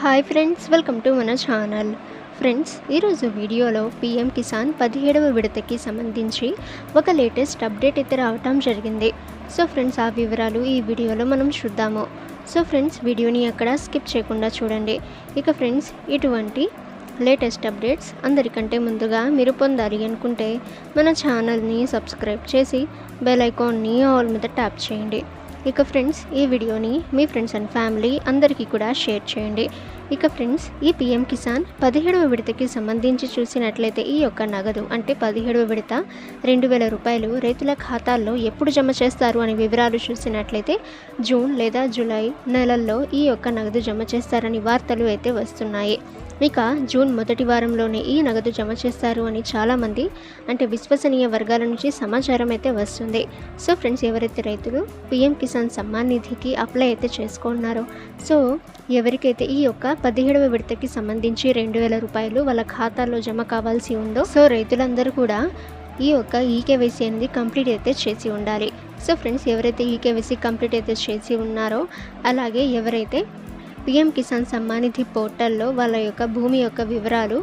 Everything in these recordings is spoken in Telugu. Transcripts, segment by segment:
హాయ్ ఫ్రెండ్స్ వెల్కమ్ టు మన ఛానల్ ఫ్రెండ్స్ ఈరోజు వీడియోలో పీఎం కిసాన్ పదిహేడవ విడతకి సంబంధించి ఒక లేటెస్ట్ అప్డేట్ అయితే రావటం జరిగింది. సో ఫ్రెండ్స్ ఆ వివరాలు ఈ వీడియోలో మనం చూద్దాము. సో ఫ్రెండ్స్ వీడియోని అక్కడ స్కిప్ చేయకుండా చూడండి. ఇక ఫ్రెండ్స్ ఇటువంటి లేటెస్ట్ అప్డేట్స్ అందరికంటే ముందుగా మీరు పొందాలి అనుకుంటే మన ఛానల్ని సబ్స్క్రైబ్ చేసి బెల్ ఐకాన్ని ఆల్ మీద ట్యాప్ చేయండి. ఇక ఫ్రెండ్స్ ఈ వీడియోని మీ ఫ్రెండ్స్ అండ్ ఫ్యామిలీ అందరికీ కూడా షేర్ చేయండి. ఇక ఫ్రెండ్స్ ఈ పిఎం కిసాన్ పదిహేడవ విడతకి సంబంధించి చూసినట్లయితే ఈ యొక్క నగదు అంటే పదిహేడవ విడత రెండు వేల రూపాయలు రైతుల ఖాతాల్లో ఎప్పుడు జమ చేస్తారు అనే వివరాలు చూసినట్లయితే జూన్ లేదా జూలై నెలల్లో ఈ యొక్క నగదు జమ చేస్తారని వార్తలు అయితే వస్తున్నాయి. ఇక జూన్ మొదటి వారంలోనే ఈ నగదు జమ చేస్తారు అని చాలామంది అంటే విశ్వసనీయ వర్గాల నుంచి సమాచారం అయితే వస్తుంది. సో ఫ్రెండ్స్ ఎవరైతే రైతులు పిఎం కిసాన్ సమ్మాన్ నిధికి అప్లై అయితే చేసుకున్నారో సో ఎవరికైతే ఈ యొక్క పదిహేడవ విడతకి సంబంధించి రెండు వేల రూపాయలు వాళ్ళ ఖాతాలో జమ కావాల్సి ఉందో సో రైతులందరూ కూడా ఈ యొక్క ఈకేవైసీ అనేది కంప్లీట్ అయితే చేసి ఉండాలి. సో ఫ్రెండ్స్ ఎవరైతే ఈకేవైసీ కంప్లీట్ అయితే చేసి ఉన్నారో అలాగే ఎవరైతే పిఎం కిసాన్ సమ్మానిధి పోర్టల్లో వాళ్ళ యొక్క భూమి యొక్క వివరాలు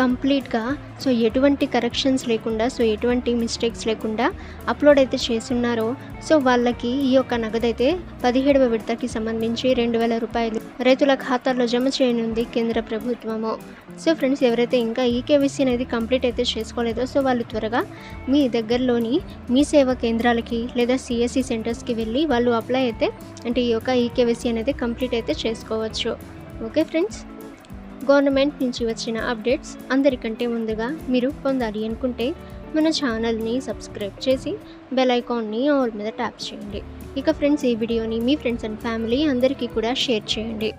కంప్లీట్గా సో ఎటువంటి కరెక్షన్స్ లేకుండా సో ఎటువంటి మిస్టేక్స్ లేకుండా అప్లోడ్ అయితే చేస్తున్నారో సో వాళ్ళకి ఈ యొక్క నగదైతే పదిహేడవ విడతకి సంబంధించి రెండు వేల రూపాయలు రైతుల ఖాతాల్లో జమ చేయనుంది కేంద్ర ప్రభుత్వము. సో ఫ్రెండ్స్ ఎవరైతే ఇంకా ఈకేవీసీ అనేది కంప్లీట్ అయితే చేసుకోలేదో సో వాళ్ళు త్వరగా మీ దగ్గరలోని మీ సేవా కేంద్రాలకి లేదా సిఎస్సి సెంటర్స్కి వెళ్ళి వాళ్ళు అప్లై అయితే అంటే ఈ యొక్క ఈకేవీసీ అనేది కంప్లీట్ అయితే చేసుకోవచ్చు. Okay friends? గవర్నమెంట్ నుంచి వచ్చిన అప్డేట్స్ అందరికంటే ముందుగా మీరు పొందాలి అనుకుంటే మన ఛానల్ని సబ్స్క్రైబ్ చేసి బెల్ ఐకాన్ని ఆల్ మీద ట్యాప్ చేయండి. ఇక ఫ్రెండ్స్ ఈ వీడియోని మీ ఫ్రెండ్స్ అండ్ ఫ్యామిలీ అందరికీ కూడా షేర్ చేయండి.